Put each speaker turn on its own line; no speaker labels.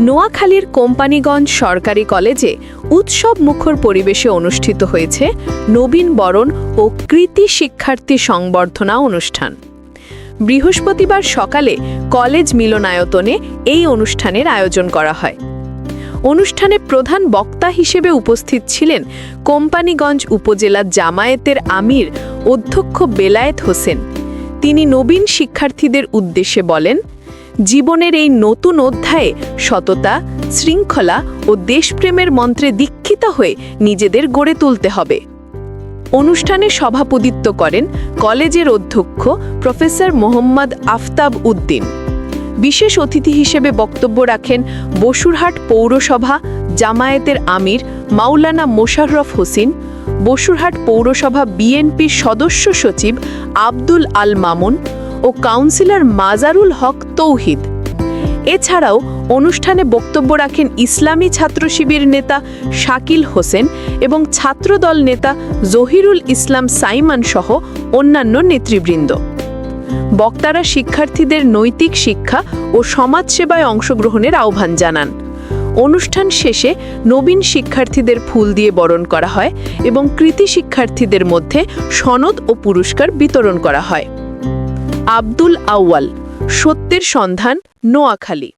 নোয়াখালীর কোম্পানিগঞ্জ সরকারি কলেজে উৎসব মুখর পরিবেশে অনুষ্ঠিত হয়েছে নবীন বরণ ও কৃতি শিক্ষার্থী সংবর্ধনা অনুষ্ঠান। বৃহস্পতিবার সকালে কলেজ মিলনায়তনে এই অনুষ্ঠানের আয়োজন করা হয়। অনুষ্ঠানে প্রধান বক্তা হিসেবে উপস্থিত ছিলেন কোম্পানিগঞ্জ উপজেলা জামায়াতের আমির অধ্যক্ষ বেলায়েত হোসেন। তিনি নবীন শিক্ষার্থীদের উদ্দেশ্যে বলেন জীবনের এই নতুন অধ্যায়ে সততা, শৃঙ্খলা ও দেশপ্রেমের মন্ত্রে দীক্ষিত হয়ে নিজেদের গড়ে তুলতে হবে। অনুষ্ঠানে সভাপতিত্ব করেন কলেজের অধ্যক্ষ প্রফেসর মোহাম্মদ আফতাব উদ্দিন। বিশেষ অতিথি হিসেবে বক্তব্য রাখেন বসুরহাট পৌরসভা জামায়াতের আমির মাওলানা মোশাররফ হোসেন, বসুরহাট পৌরসভা বিএনপির সদস্য সচিব আব্দুল আল মামুন ও কাউন্সিলর মাজারুল হক তৌহিদ। এছাড়াও অনুষ্ঠানে বক্তব্য রাখেন ইসলামী ছাত্র শিবির নেতা শাকিল হোসেন এবং ছাত্রদল নেতা জহিরুল ইসলাম সাইমান সহ অন্যান্য নেতৃবৃন্দ। বক্তারা শিক্ষার্থীদের নৈতিক শিক্ষা ও সমাজসেবায় অংশগ্রহণের আহ্বান জানান। অনুষ্ঠান শেষে নবীন শিক্ষার্থীদের ফুল দিয়ে বরণ করা হয় এবং কৃতি শিক্ষার্থীদের মধ্যে সনদ ও পুরস্কার বিতরণ করা হয়। আব্দুল আউয়াল সত্যের সন্ধান নোয়াখালী।